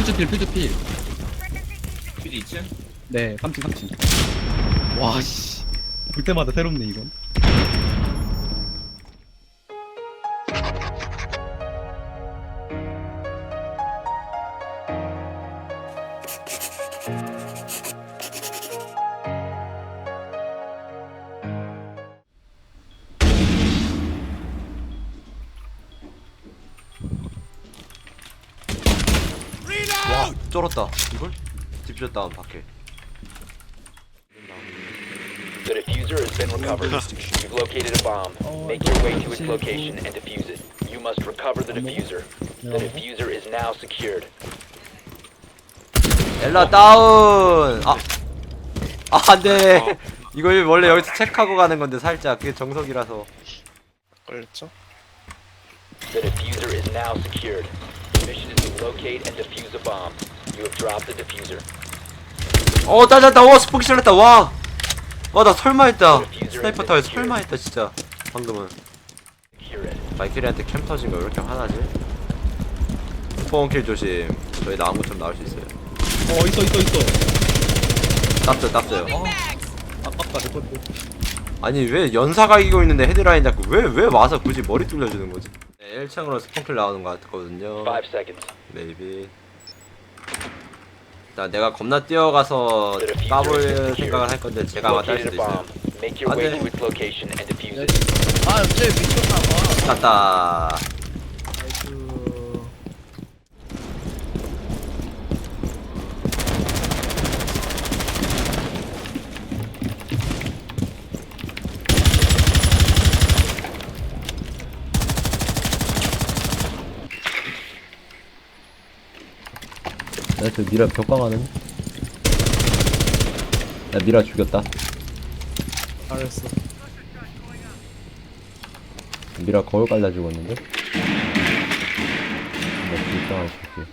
퓨즈 필 퓨즈 필. 필이 2층? 네 3층 3층. 와 씨. 볼 때마다 새롭네 이건 쩔었다 이걸? 딥쇼 다운 밖에 The diffuser has been recovered. You've located a bomb. Make your way to its location and defuse it. You must recover the diffuser. The diffuser is now secured. 엘라 다운 아! 아 안돼 이걸 원래 여기서 체크하고 가는 건데 살짝 그게 정석이라서 걸렸죠? The diffuser is now secured. The mission is to locate and defuse a bomb. You have dropped the diffuser. 어 따졌다 와 스포키 잘렸다. 와 와 나 설마 했다. 스나이퍼 타워 설마 했다 진짜. 방금은. Secure it. 마이클이한테 캠 터진 거 왜 이렇게 화나지? 포원킬 조심. 저희 나온 것좀 나올 수 있어요. 어 있어 있어 있어. 땄어요 땄어요. 아깝다 내 것도. 아니 왜 연사가 이기고 있는데 헤드라인 잡고 왜 왜 와서 굳이 머리 뚫려주는 거지? 네, 1층으로 스폰킬 나오는 것 같거든요. Five seconds. 메이비 일단 내가 겁나 뛰어가서 까볼. 생각을 할 건데 제가 맞을 located 수도 있어요 bomb. Make your 안 way 돼. to its location and defuse it. 아, 쟤 미쳤나봐. 땄다 나이스. 나저 미라 벽광하는? 나 미라 죽였다. 잘했어. 미라 거울 깔다 죽었는데? 나 불쌍한 새끼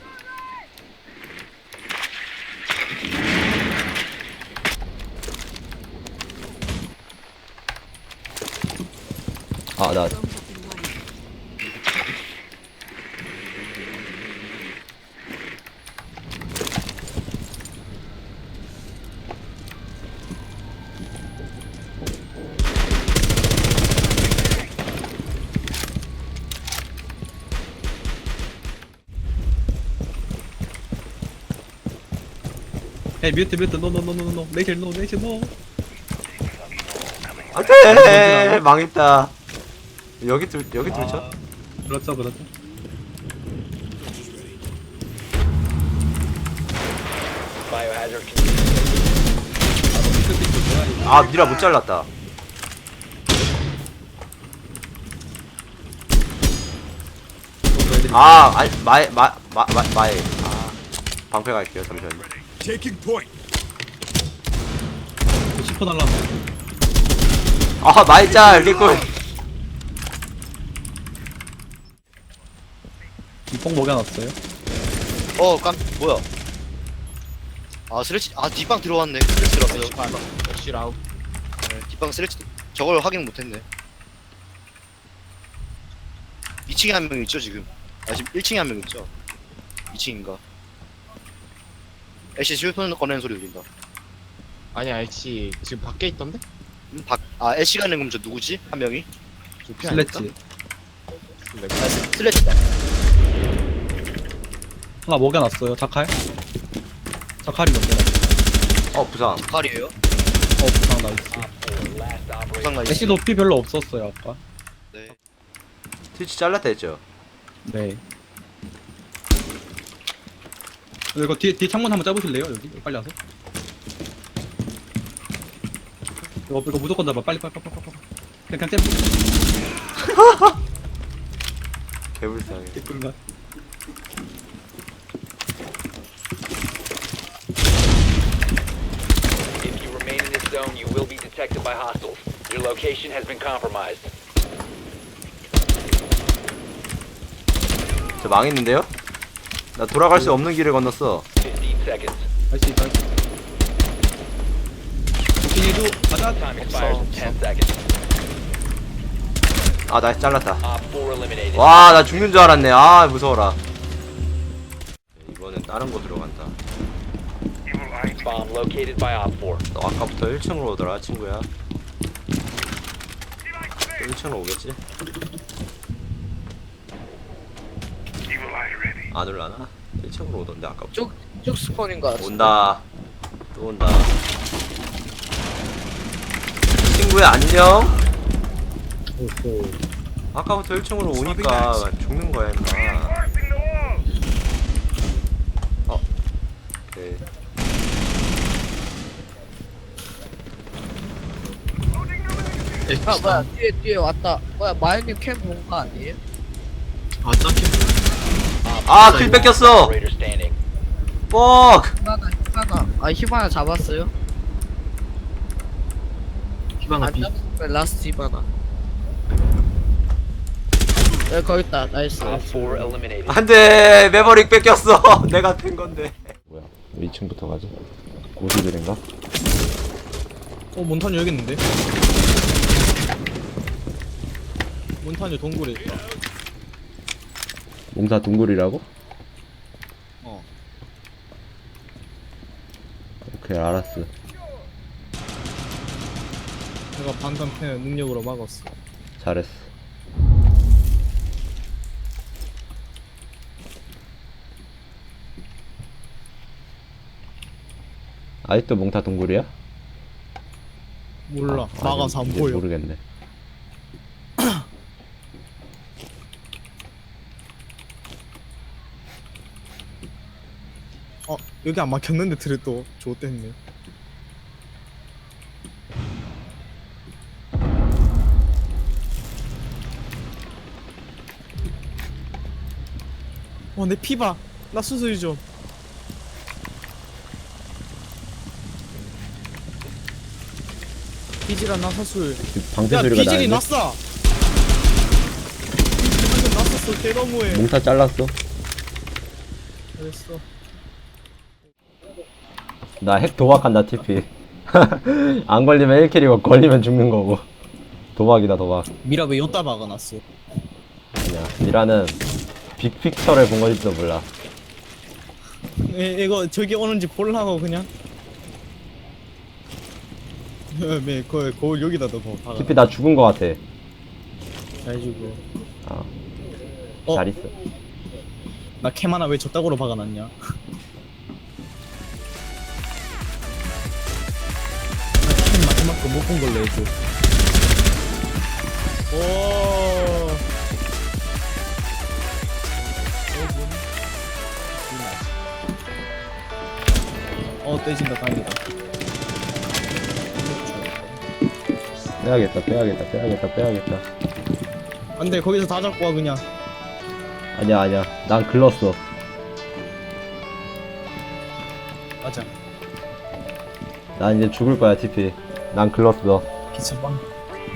아나 헤이 뮤트 뮤트 노노노노노 네이첼 노 네이첼 노 안돼! 망했다. 여기 뚫 여기 뚫죠? 그렇죠 그렇죠. Biohazard container. 아 미라 못 잘랐다. 아 아니 마에 마마 마에 아 방패 갈게요 잠시만요 10호 날라면 아 마에 짤 개꿀 이뽕 먹여놨어요 어, 깜, 뭐야. 아, 스레치, 아, 뒷방 들어왔네. 스레치 들어왔어요. 역시 라우 네, 뒷방 스레치, 저걸 확인 못했네. 2층에 한 명 있죠, 지금? 아, 지금 1층에 한 명 있죠? 2층인가? 애쉬 실폰 꺼내는 소리 들린다. 아니야 애치 지금 밖에 있던데? 음, 박, 아, 애쉬가 있는 그럼 저 누구지? 한 명이? 조피 아닐까? 슬래치 아, 스- 슬래치다. 하나 먹여놨어요 자칼 자칼이 먹여놨어 어 부상 칼이에요? 어 부상 나이스 Last operator. 부상 나이스. 애쉬도 피 별로 없었어요 아까 네. 트위치 잘랐다 했죠? 네 이거 뒤에 뒤에 창문 한번 짜보실래요 여기 빨리 와서 이거 이거 무조건 잡아 빨리 빨리 빨리 빨리 빨리 그냥 그냥 잼 개불쌍해 개꿀맛 If you remain in this zone, you will be detected by hostiles. Your location has been compromised. 저 망했는데요? 나 돌아갈 수 없는 길을 건넜어 15 seconds. 할수 있다 도킹해줘 가자 Time expires in 10 seconds. 아나 잘랐다 Op 4 eliminated. 와나 죽는 줄 알았네 아 무서워라 이번엔 다른 곳 들어간다. Bomb located by Op 4. 너 아까부터 1층으로 오더라 친구야. 1층으로 오겠지? 안 올라나? 1층으로 오던데 아까부터. 쭉, 쭉 스폰인 것 같아. 온다. 또 온다. 친구야 안녕. 아까부터 1층으로 오니까 죽는 거야 임마. 어. 아, 뭐야, 뒤에, 뒤에 왔다. 뭐야, 마이님 캠 본 거 아니에요? 아, 킬 뺏겼어. 뻑. 히바나, 히바나. 아, 히바나 잡았어요? 히바나 비. 라스트 히바나. 네, 거기 있다. 나이스. Op 4 eliminated. 안돼, 메버릭 뺏겼어. 내가 팬 건데. 뭐야 2층부터 가자 고수들인가? 어 몬타뉴 여기 있는데 몬타뉴 동굴에 있다 몽사 둥굴이라고? 어. 오케이 알았어 내가 방금 팬 능력으로 막았어 잘했어 아직도 몽타 동굴이야? 몰라 아, 막아서 안 이제 보여 모르겠네 어 여기 안 막혔는데 들에 또 좋댔네. 어 내 피 봐. 나 수술 좀. 비질아 나 사술? 방패 야 소리가 비질이 나는데? 났어! 비질이 났었어 개 너무해 몽타 잘랐어? 그랬어 나 핵 도박한다 TP 안 걸리면 1킬이고 걸리면 죽는 거고. 도박이다 도박. 미라 왜 여따 박아놨어? 아니야 미라는 빅픽처를 본 건지도 몰라. 에, 이거 저기 오는지 보려고 그냥? 네, 거, 거울 여기다 더 박아. TP 나 죽은 거 같아. 잘 주고 아, 어? 잘 있어. 나캠 하나 왜 저따구로 박아놨냐 거못본 걸로 해줘. 오. 어 떼진다 다행이다. 빼야겠다 빼야겠다 빼야겠다 빼야겠다. 안 돼 거기서 다 잡고 와 그냥. 아니야 아니야. 난 글렀어. 맞아. 난 이제 죽을 거야 TP 난 글렀어. 기차방.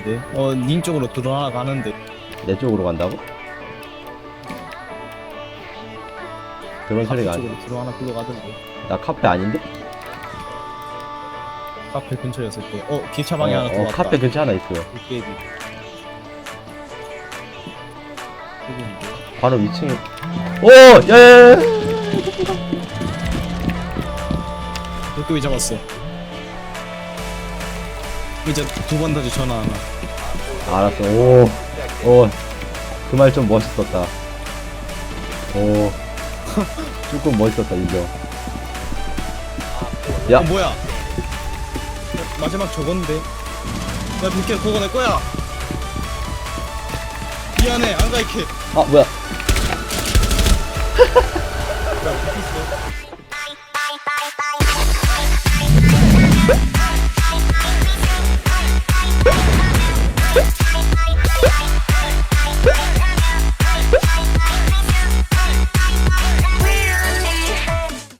네? 어닌 쪽으로 들어가는데. 내 쪽으로 간다고? 그런 소리가 아니야 쪽으로 들어가나 굴러가던데. 나 카페 아닌데? 카페 근처였을 때 어 기차방에 어, 하나 어, 들어왔다. 카페 근처 하나 있어 깨비 여기인데 바로 위층에. 오! 야 야야야 도쿄이 잡았어 이제 두 번 다시 전화 하나 알았어. 오 오, 그 말 좀 멋있었다. 오. 조금 멋있었다 인정 야. 어 뭐야? 어, 마지막 저건데. 야 비켜 그거 내 거야. 미안해 안 갈게 아 뭐야. 야,